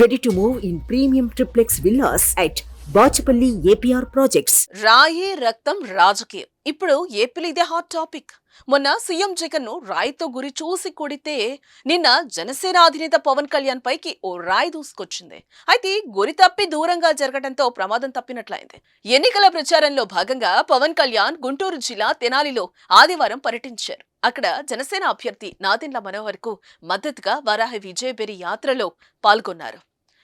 Ready to move in premium triplex villas at Bachupally APR projects రాయే రక్తం రాజకీయం. ఇప్పుడు ఏపీలో ఇదే హాట్ టాపిక్ మొన్న సీఎం జగన్ను రాయితో గురి చూసి కొడితే నిన్న జనసేన అధినేత పవన్ కళ్యాణ్ పైకి ఓ రాయి దూసుకొచ్చింది. అయితే గురి తప్పి దూరంగా జరగడంతో ప్రమాదం తప్పినట్లయింది. ఎన్నికల ప్రచారంలో భాగంగా పవన్ కళ్యాణ్ గుంటూరు జిల్లా తెనాలిలో ఆదివారం పర్యటించారు. అక్కడ జనసేన అభ్యర్థి నాదెండ్ల మనోహర్కు మద్దతుగా వరాహి విజయబెరి యాత్రలో పాల్గొన్నారు.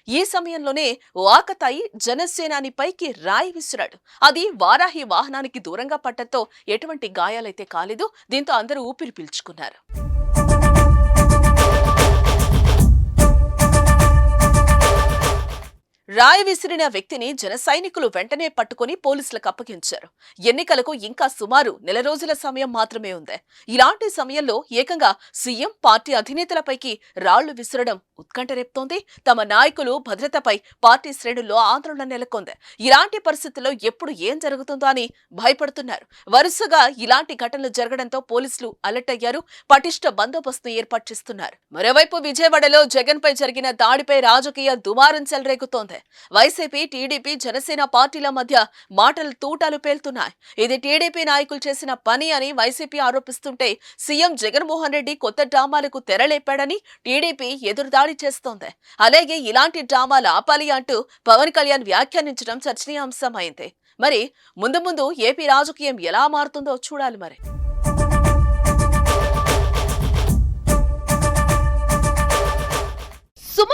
ఈ సమయంలోనే వాకతాయి జనసేనానిపైకి జనసేనాని పైకి రాయి విసిరాడు. అది వారాహి వాహనానికి దూరంగా పట్టడంతో ఎటువంటి గాయాలైతే కాలేదు దీంతో అందరూ ఊపిరి పీల్చుకున్నారు. రాయి విసిరిన వ్యక్తిని జన సైనికులు వెంటనే పట్టుకుని పోలీసులకు అప్పగించారు. ఎన్నికలకు ఇంకా సుమారు నెల రోజుల సమయం మాత్రమే ఉంది. ఇలాంటి సమయంలో ఏకంగా సీఎం పార్టీ అధినేతలపైకి రాళ్ళు విసరడం ఉత్కంఠ రేపుతోంది. తమ నాయకులు భద్రతపై పార్టీ శ్రేణుల్లో ఆందోళన నెలకొంది. ఇలాంటి పరిస్థితుల్లో ఎప్పుడు ఏం జరుగుతుందో అని భయపడుతున్నారు. వరుసగా ఇలాంటి ఘటనలు జరగడంతో పోలీసులు అలర్ట్ అయ్యారు. పటిష్ట బందోబస్తు ఏర్పాటు చేస్తున్నారు. మరోవైపు విజయవాడలో జగన్ పై జరిగిన దాడిపై రాజకీయ దుమారం చెలరేగుతోంది. వైసీపీ టీడీపీ జనసేన పార్టీల మధ్య మాటలు తూటాలు పేలుతున్నాయి. ఇది టీడీపీ నాయకులు చేసిన పని అని వైసీపీ ఆరోపిస్తుంటే సీఎం జగన్మోహన్ రెడ్డి కొత్త డ్రామాలకు తెరలేపాడని టీడీపీ ఎదురుదాడి చేస్తోంది. అలాగే ఇలాంటి డ్రామాలు ఆపాలి అంటూ పవన్ కళ్యాణ్ వ్యాఖ్యానించడం చర్చనీయాంశమైంది. మరి ముందు ముందు ఏపీ రాజకీయం ఎలా మారుతుందో చూడాలి మరి.